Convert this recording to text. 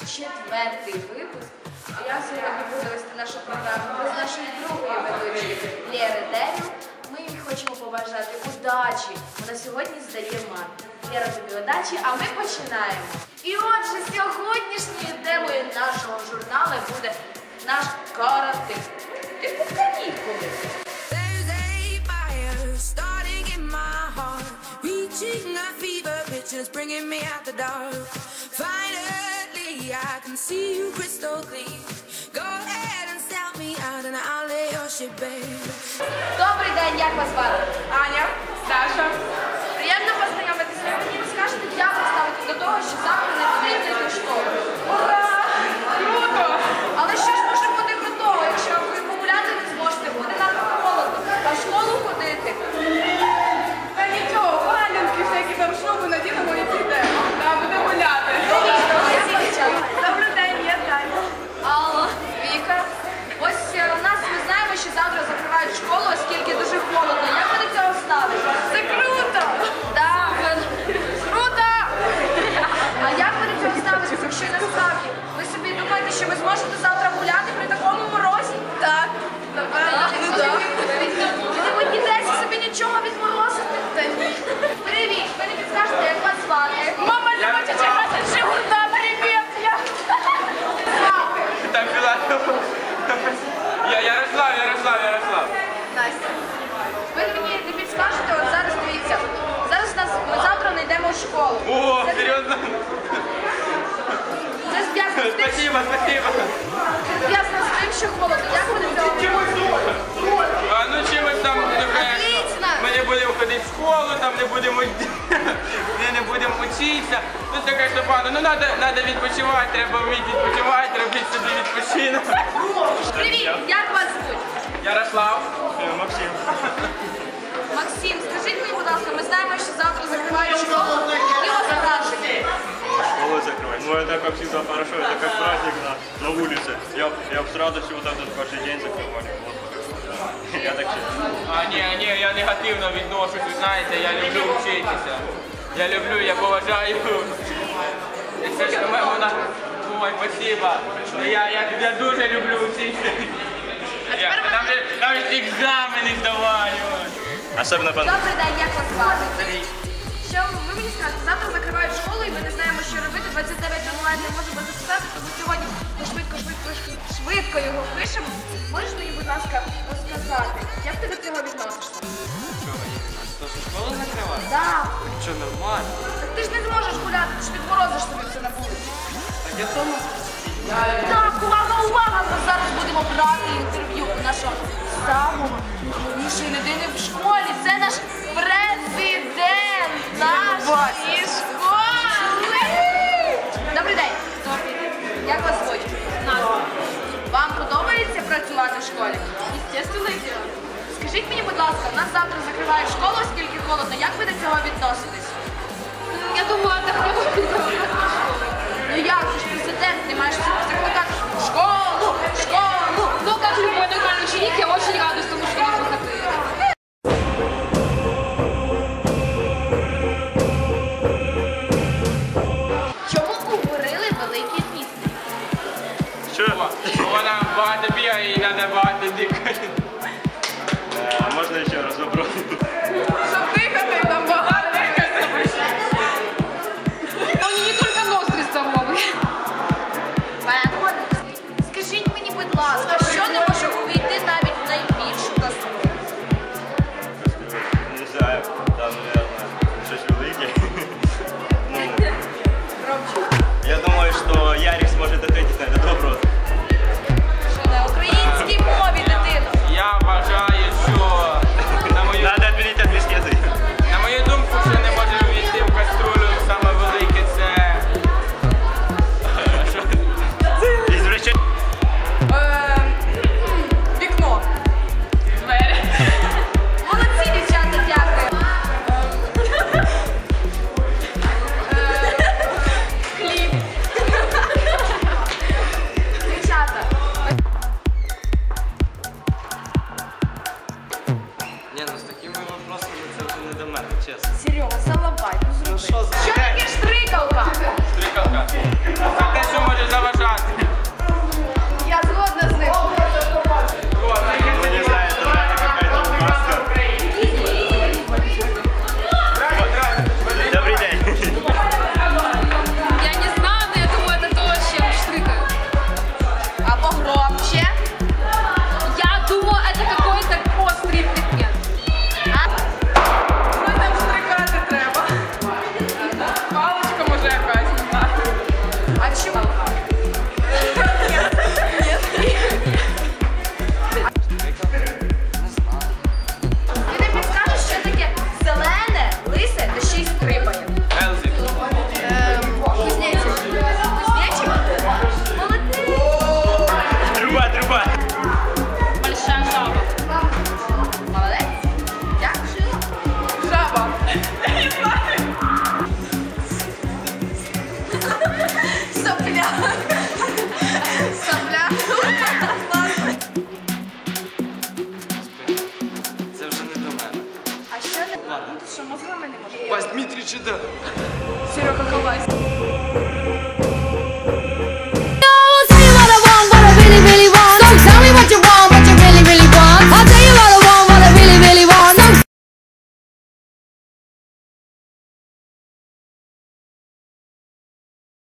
четвертий випуск. Я сьогодні вести нашу програму без нашої другої ведучої Лєри Деню. Ми їй хочемо побажати удачі. Вона сьогодні здає мат. Лєра тобі удачі, а ми починаємо. І отже, сьогоднішньою темою нашого журналу буде наш карантин. Типу канікули. Bringing me out the dark. Finally, I can see you crystal clear. Go ahead and sell me out, and I'll lay your shit bare. Добрий день, як вас звати? Аня, Саша. Спасибо, спасибо. це зв'язано з тим, що холодно. До цього? А ну чимось там, Отлично. ми не будемо ходити в школу, там не будемо ми не будемо вчитися. Ну таке, що пану, ну надо, надо відпочивати, треба вміти відпочивати, робити собі відпочинок. Привіт, як вас звуть? Ярослав. Максим. Максим, скажіть мені, будь ласка, ми знаємо, що завтра закривають школу. І вас враження. Школу закрывать. Ну это как всегда хорошо, это как праздник на, на улице. Я, я бы с радостью вот этот каждый день закрывали. Вот. Я так считаю. А ні, ні, я негативно відношусь, ви знаєте, я люблю вчитися. Я люблю, я поважаю. І Це ж мене вона. Ой, спасибо. Ну, Я, я, я дуже люблю вчитися. Я, там, же, там же екзамени здавали. ой. Особенно по Добрий день, як вас звати? Що ви мені скажете, завтра закривають школу і ми не знаємо, що робити. 29 онлайн не можемо записати, тому сьогодні ми швидко, швидко, швидко, швидко його пишемо. Можеш мені, будь ласка, розказати, як ти до цього відносишся? Школу закривати? Так. Що нормально? Так ти ж не зможеш гуляти, ти ж відморозиш собі все на вулиці. Так я вдома. Так, увага, увага! Ми зараз будемо брати інтерв'ю у нашого самого найголовнішої людини в школі. Це наш президент нашої школі? Естественно, Скажіть мені, будь ласка, нас завтра закривають школу, оскільки холодно. Як ви до цього відноситесь? içinde. Seni